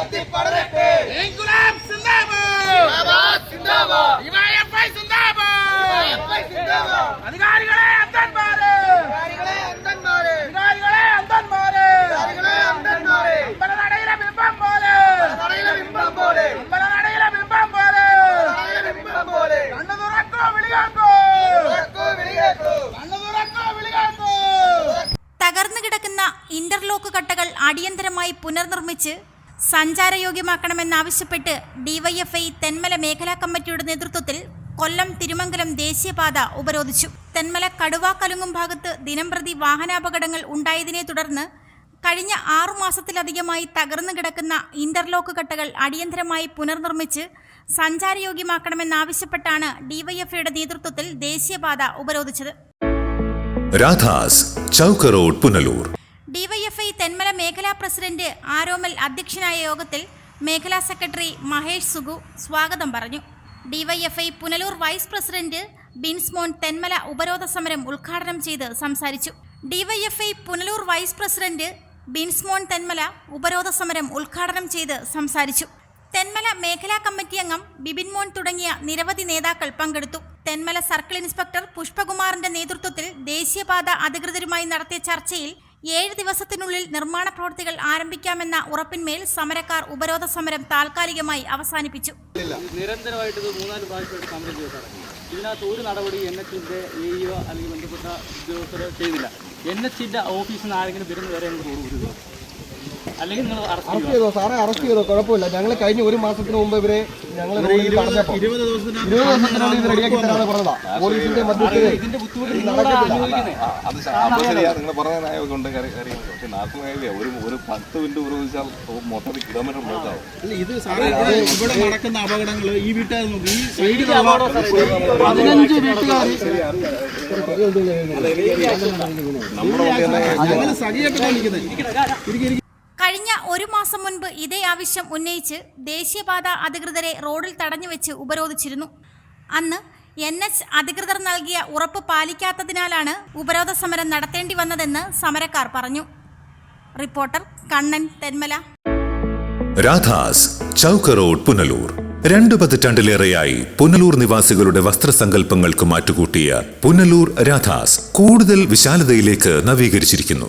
കത്തിപ്പടരട്ടെ ഇൻകുലാബ് സിന്ദാബാദ്. സിന്ദാബാദ് ഡിവൈഎഫ്ഐ സിന്ദാബാദ്. സിന്ദാബാദ്. അധികാരികളെ അന്തന്മാരെ അധികാരികളെ അന്തന്മാരെ അധികാരികളെ അന്തന്മാരെ അധികാരികളെ അന്തന്മാരെ അമ്പലനടയിലെ ബിംബം പോലെ. നടയിലെ ബിംബം പോലെ. അമ്പലനടയിലെ ബിംബം പോലെ. നടയിലെ ബിംബം പോലെ. കണ്ണു തുറക്കോ വിളികാക്കോ തുറക്കൂ വിളിയേക്കൂ. കണ്ണു തുറക്കോ വിളികാക്കോ തകർന്നു കിടക്കുന്ന ഇന്റർലോക്ക് കട്ടകൾ അടിയന്തരമായി പുനർനിർമ്മിച്ച് സഞ്ചാരയോഗ്യമാക്കണമെന്നാവശ്യപ്പെട്ട് ഡിവൈഎഫ്ഐ തെന്മല മേഖലാ കമ്മിറ്റിയുടെ നേതൃത്വത്തിൽ കൊല്ലം തിരുമംഗലം ദേശീയപാത ഉപരോധിച്ചു. തെന്മല കടുവാ കലുങ്ങും ഭാഗത്ത് ദിനംപ്രതി വാഹനാപകടങ്ങൾ ഉണ്ടായതിനെ തുടർന്ന് കഴിഞ്ഞ ആറു മാസത്തിലധികമായി തകർന്നു കിടക്കുന്ന ഇന്റർലോക്ക് കട്ടകൾ അടിയന്തരമായി പുനർനിർമ്മിച്ച് സഞ്ചാരയോഗ്യമാക്കണമെന്നാവശ്യപ്പെട്ടാണ് ഡിവൈഎഫ്ഐയുടെ നേതൃത്വത്തിൽ ദേശീയപാത ഉപരോധിച്ചത്. രാധാസ് ചൗക്ക് റോഡ് പുനലൂർ. ഡിവൈഎഫ്ഐ തെന്മല മേഖലാ പ്രസിഡന്റ് ആരോമൽ അധ്യക്ഷനായ യോഗത്തിൽ മേഖലാ സെക്രട്ടറി മഹേഷ് സുഗു സ്വാഗതം പറഞ്ഞു. DYFI Punalur vice president Binsmon Thenmala ഉപരോധ സമരം ഉദ്ഘാടനം ചെയ്ത് സംസാരിച്ചു. DYFI Punalur vice president Binsmon Thenmala ഉപരോധ സമരം ഉദ്ഘാടനം ചെയ്ത് സംസാരിച്ചു. തെന്മല മേഖലാ കമ്മിറ്റി അംഗം ബിബിൻ മോൻ തുടങ്ങിയ നിരവധി നേതാക്കൾ പങ്കെടുത്തു. തെന്മല സർക്കിൾ ഇൻസ്പെക്ടർ പുഷ്പകുമാറിന്റെ നേതൃത്വത്തിൽ ദേശീയപാത അധികൃതരുമായി നടത്തിയ ചർച്ചയിൽ ഏഴ് ദിവസത്തിനുള്ളിൽ നിർമ്മാണ പ്രവൃത്തികൾ ആരംഭിക്കാമെന്ന ഉറപ്പിന്മേൽ സമരക്കാർ ഉപരോധ സമരം താൽക്കാലികമായി അവസാനിപ്പിച്ചു. നിരന്തരമായിട്ട് ഇത് മൂന്നാൽ സമരം ഇതിനകത്ത് ഒരു നടപടി എൻ എച്ചിന്റെ എ ഇഒ അല്ലെങ്കിൽ ബന്ധപ്പെട്ട ഉദ്യോഗസ്ഥർ ചെയ്തില്ല. എൻ എച്ചിന്റെ ഓഫീസിൽ നിന്ന് ആരെങ്കിലും വരുന്നവരെ ഞങ്ങൾ റോഡ് നിങ്ങൾ അറസ്റ്റ് ചെയ്തോ? സാറേ അറസ്റ്റ് ചെയ്തോ? കുഴപ്പമില്ല. ഞങ്ങൾ കഴിഞ്ഞ ഒരു മാസത്തിന് മുമ്പ് ഇവരെ ഞങ്ങൾ ഇരുപത് ഇത് റെഡിയാക്കി പറഞ്ഞതാ. പോലീസിന്റെ മധ്യത്തിൽ അത് അത് ശരിയാ. നിങ്ങൾ പറഞ്ഞ അറിയാം പക്ഷെ നാൽപ്പത് ഒരു ഒരു പത്ത് മിനിറ്റ് ഉപയോഗിച്ചാൽ മൊത്തത്തിൽ കിലോമീറ്റർ ബ്ലോക്കാവും ഇത് സാറേ ഇവിടെ നടക്കുന്ന അപകടങ്ങൾ ഈ വീട്ടുകാർ നോക്കി. ഈ സൈഡിൽ പതിനഞ്ച് വീട്ടുകാർ നമ്മുടെ സഖിയായിട്ട് കാണിക്കുന്നത് കഴിഞ്ഞ ഒരു മാസം മുൻപ് ഇതേ ആവശ്യം ഉന്നയിച്ച് ദേശീയപാത അധികൃതരെ റോഡിൽ തടഞ്ഞു വെച്ച് ഉപരോധിച്ചിരുന്നു. അന്ന് എൻ എച്ച് അധികൃതർ നൽകിയ ഉറപ്പ് പാലിക്കാത്തതിനാലാണ് ഉപരോധ സമരം നടത്തേണ്ടി വന്നതെന്ന് സമരക്കാർ പറഞ്ഞു. റിപ്പോർട്ടർ കണ്ണൻ തെന്മല. രാധാസ് ചൗക്ക് റോഡ് പുനലൂർ. രണ്ടു പതിറ്റാണ്ടിലേറെയായി പുനലൂർ നിവാസികളുടെ വസ്ത്രസങ്കല്പങ്ങൾക്ക് മാറ്റുകൂട്ടിയ പുനലൂർ രാധാസ് കൂടുതൽ വിശാലതയിലേക്ക് നവീകരിച്ചിരിക്കുന്നു.